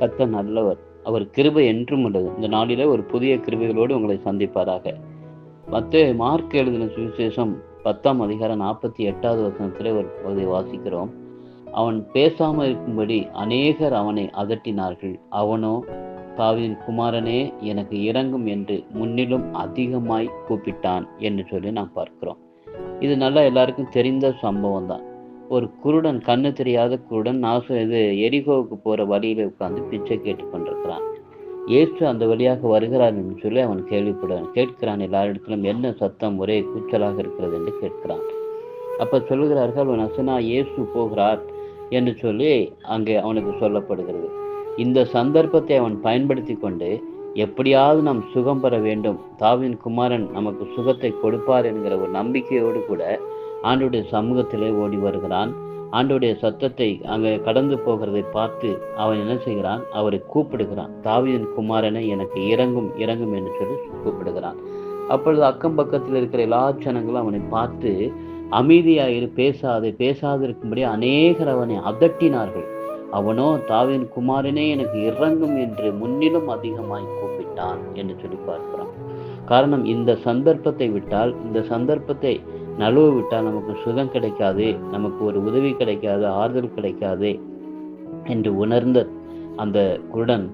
கத்த நல்லவர். அவர் கிருபை என்றும் உள்ளது இந்த நாளிலே ஒரு புதிய கிருபைகளோடு உங்களை சந்திப்பாராக. மற்ற மார்க் எழுதின சுவிசேஷம் பத்தாம் அதிகாரம் நாற்பத்தி எட்டாவது வசனத்திலே ஒரு பகுதியை வாசிக்கிறோம். அவன் பேசாமல் இருக்கும்படி அநேகர் அவனை அதட்டினார்கள். அவனோ தாவின் குமாரனே எனக்கு இறங்கும் என்று முன்னிலும் அதிகமாய் கூப்பிட்டான் என்று சொல்லி நாம் பார்க்கிறோம். இது நல்லா எல்லாருக்கும் தெரிந்த சம்பவம் தான் ஒரு குருடன் கண்ணு தெரியாத குருடன் நாச இது எரிகோவுக்கு போற வழியில உட்கார்ந்து பிச்சை கேட்டு கொண்டிருக்கிறான். இயேசு அந்த வழியாக வருகிறார் என்று சொல்லி அவன் கேள்விப்படுவான் கேட்கிறான் எல்லாரிடத்திலும் என்ன சத்தம் ஒரே கூச்சலாக இருக்கிறது என்று கேட்கிறான். அப்ப சொல்லுகிறார்கள் நசனா இயேசு போகிறார் என்று சொல்லி அங்கே அவனுக்கு சொல்லப்படுகிறது. இந்த சந்தர்ப்பத்தை அவன் பயன்படுத்தி கொண்டு எப்படியாவது நாம் சுகம் பெற வேண்டும். தாவின் குமாரன் நமக்கு சுகத்தை கொடுப்பார் என்கிற ஒரு நம்பிக்கையோடு கூட ஆண்டுடைய சமூகத்திலே ஓடி வருகிறான். ஆண்டுடைய சத்தத்தை அங்கே கடந்து போகிறதை பார்த்து அவன் என்ன செய்கிறான்? அவரை கூப்பிடுகிறான். தாவியன் குமாரனை எனக்கு இறங்கும் இறங்கும் என்று சொல்லி கூப்பிடுகிறான். அப்பொழுது அக்கம் பக்கத்தில் இருக்கிற எல்லா ஜனங்களும் அவனை பார்த்து அமைதியாயிரு பேசாது பேசாதிருக்கும்படி அநேகர் அவனை அதட்டினார்கள். அவனோ தாவின் குமாரனே எனக்கு இறங்கும் என்று முன்னிலும் அதிகமாய் கூப்பிட்டான் என்று சொல்லி பார்க்கிறான். காரணம் இந்த சந்தர்ப்பத்தை விட்டால் இந்த சந்தர்ப்பத்தை நழுவ விட்டால் நமக்கு சுகம் கிடைக்காது நமக்கு ஒரு உதவி கிடைக்காது ஆறுதல் கிடைக்காது என்று உணர்ந்த அந்த குருடன்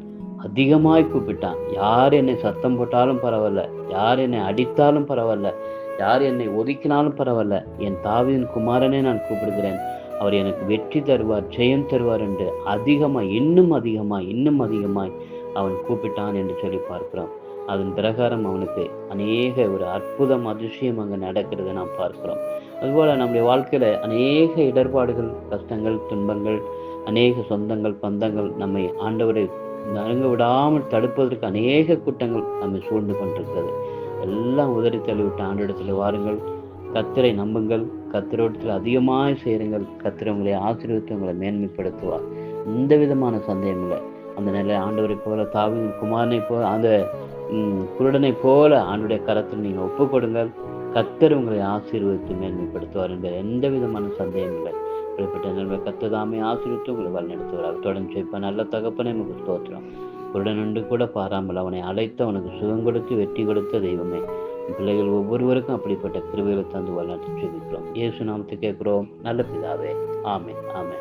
அதிகமாய் கூப்பிட்டான். யார் என்னை சத்தம் போட்டாலும் பரவாயில்ல யார் என்னை அடித்தாலும் பரவாயில்ல யார் என்னை ஒதுக்கினாலும் பரவாயில்ல என் தாவியின் குமாரனே நான் கூப்பிடுகிறேன். அவர் எனக்கு வெற்றி தருவார் ஜெயம் தருவார் என்று அதிகமாய் இன்னும் அதிகமாய் இன்னும் அதிகமாய் அவன் கூப்பிட்டான் என்று சொல்லி பார்க்கிறோம். அதன் பிரகாரம் அவனுக்கு அநேக ஒரு அற்புதம் அதிசயம் அங்கே நடக்கிறத நாம் பார்க்கிறோம். அதுபோல் நம்முடைய வாழ்க்கையில் அநேக இடர்பாடுகள் கஷ்டங்கள் துன்பங்கள் அநேக சொந்தங்கள் பந்தங்கள் நம்மை ஆண்டவரை நறுங்க விடாமல் தடுப்பதற்கு அநேக கூட்டங்கள் நம்மை சூழ்ந்து கொண்டிருக்கிறது. எல்லாம் உதறி தள்ளிவிட்டு ஆண்டிடத்தில் வாருங்கள். கத்திரை நம்புங்கள். கத்திரோட்டத்தில் அதிகமாக செய்யுங்கள் கத்திரை உங்களை ஆசீர்வித்து உங்களை மேன்மைப்படுத்துவார். எந்த விதமான சந்தேகம் இல்லை. அந்த நிலை ஆண்டவரை போல தாவின் குமாரனை போல அந்த குருடனை போல ஆண்டுடைய கரத்தில் நீங்கள் ஒப்பு கொடுங்கள் கத்தர் உங்களை ஆசீர்வதித்து மேன்மைப்படுத்துவார் என்ற எந்த விதமான சந்தேகம் இல்லை. இப்படிப்பட்ட நிலைமை கத்ததாமே ஆசீர்வித்து உங்களை வழிநடத்துவார் தொடர்ந்து இப்போ நல்ல தகப்பனை உங்களுக்கு ஸ்தோத்திரம். குருடனுண்டு கூட பாராமல் அவனை அழைத்து அவனுக்கு சுகம் கொடுத்து வெற்றி கொடுத்த தெய்வமே. பிள்ளைகள் ஒவ்வொருவருக்கும் அப்படிப்பட்ட கிருவைகளை தந்து வழிநடத்தி சொல்லிக்கிறோம் இயேசு நாமத்தை கேட்கிறோம். நல்ல பிதாவே. ஆமே ஆமே